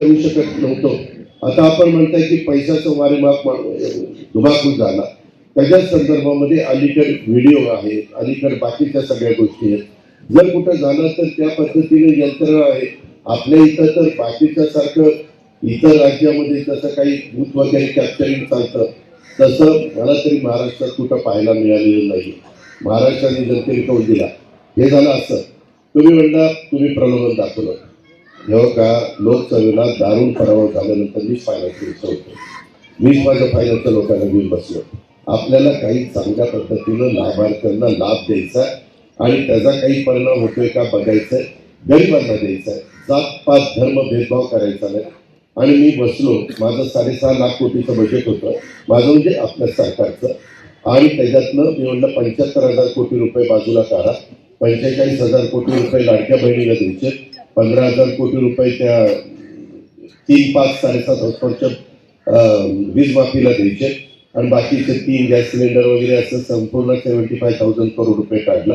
करू शकत नव्हतो. आता आपण म्हणताय की पैशाचा वारेमाप धुमाकूळ झाला. त्याच्याच संदर्भामध्ये अलीकडे व्हिडिओ आहे अलीकडे बाकीच्या सगळ्या गोष्टी आहेत. जर कुठं झालं तर त्या पद्धतीने यंत्रणा आहे. आपल्या इथं तर बाकीच्या सारखं इतर राज्यामध्ये जसं काही बूथ वगैरे कॅप्चरिंग चालतं तसं मला तरी महाराष्ट्रात कुठं पाहायला मिळालेलं नाही. महाराष्ट्राने जनतेने कौल दिला हे झालं असं. तुम्ही म्हणता तुम्ही प्रलोभन दाखवलं. जेव्हा का लोकसभेला दारुण पराभव झाल्यानंतर मीच फायनान्स होतो. मीच माझ्या फायनान्सच्या लोकांना घेऊन बसलो. आपल्याला काही चांगल्या पद्धतीनं लाभार्थ्यांना लाभ द्यायचा आणि त्याचा काही परिणाम होतोय का बघायचंय गरिबांना द्यायचा आहे जात पात धर्म भेदभाव करायचा नाही. आणि मी बसलो. माझं साडेसहा लाख कोटीचं बजेट होतं. माझं म्हणजे आपल्या सरकारचं. आणि त्याच्यातनं मी म्हणलं पंच्याहत्तर हजार कोटी रुपये बाजूला काढा. पंचेचाळीस हजार कोटी रुपये लाडक्या बहिणीला द्यायचे. पंधरा हजार कोटी रुपये त्या तीन पाच साडेसात हॉस्पिटलच्या वीज माफीला द्यायचे. आणि बाकीचे तीन गॅस सिलेंडर वगैरे असं संपूर्ण सेव्हन्टी फाय थाउजंड करोड रुपये काढला.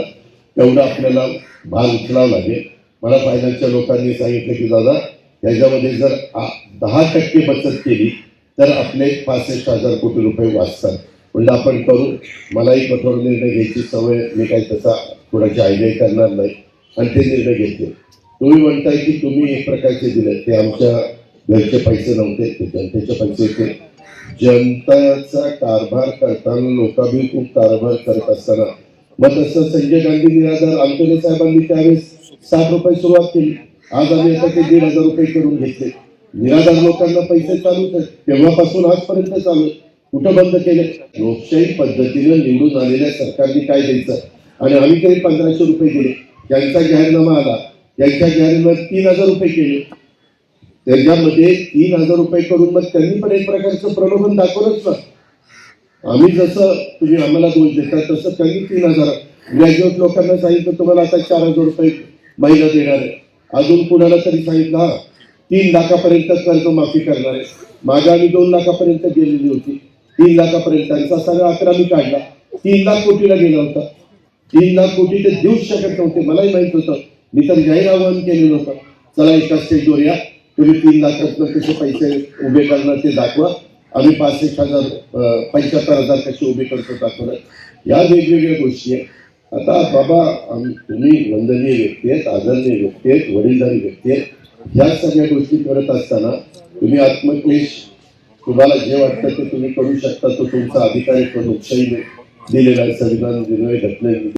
तेवढं आपल्याला भाग उचलावं लागेल. मला फायनान्सच्या लोकांनी सांगितलं की दादा याच्यामध्ये जर आ- दहा टक्के बचत केली तर आपले पासष्ट हजार कोटी रुपये वाचतात. म्हणजे आपण करू. मलाही कठोर निर्णय घ्यायची सवय मी काही तसा कोणाची आयडिया करणार नाही. आणि ते निर्णय घेतले. तुम्ही म्हणताय की तुम्ही एक प्रकारचे दिले ते आमच्या घरचे पैसे नव्हते ते जनतेचे पैसे होते. जनताचा कारभार करताना लोकाभिमुख कारभार करत असताना. मग तसं संजय गांधी निराधार आमच्या साहेबांनी त्यावेळेस साठ रुपये सुरुवात केली. आज आम्ही आता ते दीड हजार रुपये करून घेतले. निराधार लोकांना पैसे चालूच आहेत तेव्हापासून आजपर्यंत चालू आहे. कुठं बंद केले? लोकशाही पद्धतीनं निवडून आलेल्या सरकारने काय द्यायचं? आणि आम्ही तरी पंधराशे रुपये दिले. त्यांचा जाहीरनामा आला. त्यांच्या जाहीरनाम्यात तीन हजार रुपये केले. त्याच्यामध्ये तीन हजार रुपये करून मग त्यांनी पण एक प्रकारचं प्रलोभन दाखवलंच ना. आम्ही जसं तुम्ही आम्हाला दोष देता तसं त्यांनी तीन हजार. ग्रॅज्युएट लोकांना सांगितलं तुम्हाला आता चार हजार रुपये महिना देणार आहे. अजून कुणाला तरी सांगितलं हा तीन लाखापर्यंत कर्ज माफी करणार आहे. माझ्या आम्ही दोन लाखापर्यंत गेलेली होती. तीन लाखापर्यंत. त्यांचा सगळा अकरा मी काढला. तीन लाख कोटीला गेला होता. तीन लाख कोटी ते देऊच शकत नव्हते. मलाही माहीत होतं. मी तर जाहीर आवाहन केलेलं होतं चला एका स्टेजवर या. तुम्ही तीन लाखातनं कसे पैसे उभे करणार ते दाखवा. आम्ही पाच एक हजार पंच्याहत्तर हजार कसे उभे करतो दाखवणार. या वेगवेगळ्या गोष्टी आहेत. आता बाबा तुम्ही वंदनीय व्यक्ती आहेत आदरणीय व्यक्ती आहेत वडीलधारी व्यक्ती आहेत. या सगळ्या गोष्टी करत असताना तुम्ही आत्मक्लेश तुम्हाला जे वाटतं ते तुम्ही करू शकता तो तुमचा अधिकारी पण तो लोकशाही दिलेला आहे. संविधान दिलेला आहे. घटनेने